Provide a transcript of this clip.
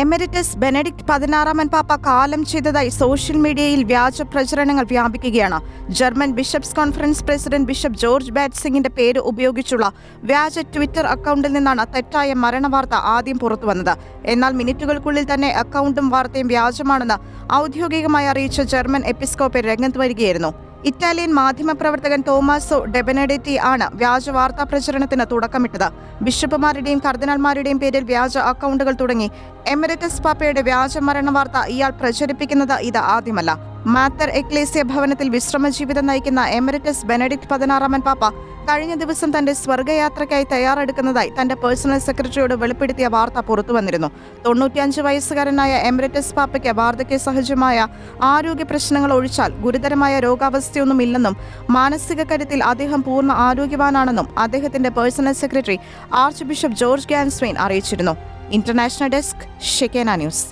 Emeritus Benedict പതിനാറാമൻ പാപ്പ കാലം ചെയ്തതായി സോഷ്യൽ മീഡിയയിൽ വ്യാജ പ്രചരണങ്ങൾ വ്യാപിക്കുകയാണ്. German bishops conference president bishop George ബാറ്റ്സിംഗിന്റെ പേര് ഉപയോഗിച്ചുള്ള വ്യാജ ട്വിറ്റർ അക്കൗണ്ടിൽ നിന്നാണ് തെറ്റായ മരണവാർത്ത ആദ്യം പുറത്തുവന്നത്. എന്നാൽ മിനിറ്റുകൾക്കുള്ളിൽ തന്നെ അക്കൗണ്ടും വാർത്തയും വ്യാജമാണെന്ന് ഔദ്യോഗികമായി അറിയിച്ച ജർമ്മൻ എപ്പിസ്കോപ്പെ രംഗത്ത് വരികയായിരുന്നു. ഇറ്റാലിയൻ മാധ്യമപ്രവർത്തകൻ തോമാസോ ഡെബനഡെറ്റി ആണ് വ്യാജ വാർത്താ പ്രചരണത്തിന് തുടക്കമിട്ടത്. ബിഷപ്പുമാരുടെയും കർദിനാൾമാരുടെയും പേരിൽ വ്യാജ അക്കൗണ്ടുകൾ തുടങ്ങി. എമിറേറ്റസ് പാപ്പയുടെ വ്യാജ മരണ വാർത്ത ഇയാൾ പ്രചരിപ്പിക്കുന്നത് ഇത് ആദ്യമല്ല. മാത്തർ എക്ലേസിയ ഭവനത്തിൽ വിശ്രമ ജീവിതം നയിക്കുന്ന എമറിറ്റസ് ബെനഡിക്ട് പതിനാറാമൻ പാപ്പ കഴിഞ്ഞ ദിവസം തന്റെ സ്വർഗയാത്രയ്ക്കായി തയ്യാറെടുക്കുന്നതായി തന്റെ പേഴ്സണൽ സെക്രട്ടറിയോട് വെളിപ്പെടുത്തിയ വാർത്ത പുറത്തുവന്നിരുന്നു തൊണ്ണൂറ്റിയഞ്ച് വയസ്സുകാരനായ എമറിറ്റസ് പാപ്പയ്ക്ക് വാർദ്ധക്യ സഹജമായ ആരോഗ്യ പ്രശ്നങ്ങൾ ഒഴിച്ചാൽ ഗുരുതരമായ രോഗാവസ്ഥയൊന്നുമില്ലെന്നും മാനസിക കാര്യത്തിൽ അദ്ദേഹം പൂർണ ആരോഗ്യവാനാണെന്നും അദ്ദേഹത്തിന്റെ personal secretary archbishop George Ganswein അറിയിച്ചിരുന്നു. International desk Shekinah news.